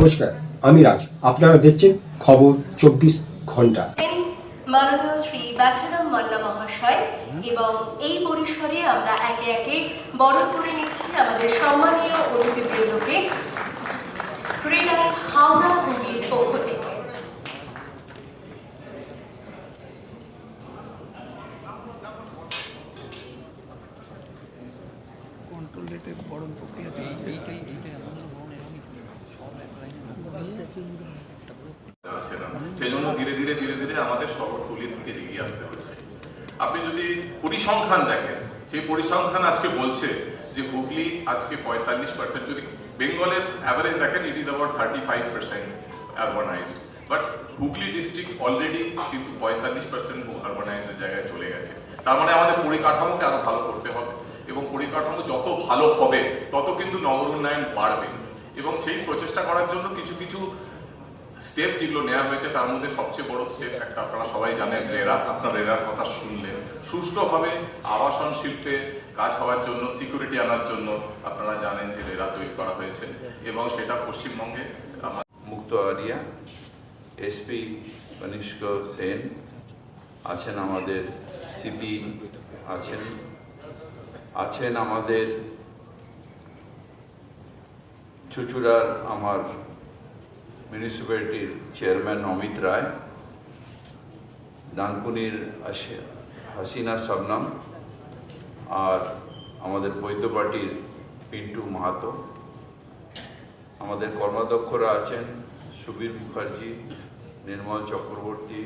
নমস্কার আমি রাজ। আপনারা দেখছেন খবর চব্বিশ ঘণ্টা। মাননীয় শ্রী বাছারাম মান্না মহাশয় এবং এই পরিসরে আমরা একে একে বরণ করে নিচ্ছি আমাদের সম্মানীয় অতিথিবৃন্দকে ক্রীড়ায় হাওড়া হুগলির পক্ষ থেকে। কন্ট্রোল রেটের বরণ প্রক্রিয়া চলছে। যাচ্ছে না। সেই জন্য ধীরে ধীরে ধীরে ধীরে আমাদের শহর তুলির দিকে এগিয়ে আসতে হচ্ছে। আপনি যদি পরিসংখ্যান দেখেন, সেই পরিসংখ্যান আজকে বলছে যে হুগলি আজকে পঁয়তাল্লিশ পার্সেন্ট যদি বেঙ্গলের অ্যাভারেজ দেখেন it is about thirty five percent urbanized but Hooghly district already কিন্তু পঁয়তাল্লিশ পার্সেন্ট আরবানাইজড জায়গায় চলে গেছে। তার মানে আমাদের পরিকাঠামোকে আরও ভালো করতে হবে। এবং পরিকাঠামো যত ভালো হবে, তত কিন্তু নগর উন্নয়ন বাড়বে। এবং সেই প্রচেষ্টা করার জন্য কিছু কিছু স্টেপ যেগুলো নেওয়া হয়েছে, তার মধ্যে সবচেয়ে বড় স্টেপ একটা। আপনারা সবাই জানেন, রেরা, আপনার রেরার কথা শুনলেন। সুষ্ঠুভাবে আবাসন শিল্পে কাজ হওয়ার জন্য সিকিউরিটি আনার জন্য আপনারা জানেন যে রেরা তৈরি করা হয়েছে। এবং সেটা পশ্চিমবঙ্গে আমার মুক্ত আরিয়া এসপি কনিষ্ক সেন আছেন আমাদের সিপি আছেন আছেন আমাদের চুচুড়ার আমার মিউনিসিপ্যালিটির চেয়ারম্যান অমিত রায় ডানকুনির হাসিনা সাবনাম আর আমাদের বৈদ্য পার্টির পিন্টু মাহাতো। আমাদের কর্মাধ্যক্ষরা আছেন সুবীর মুখার্জি, নির্মল চক্রবর্তী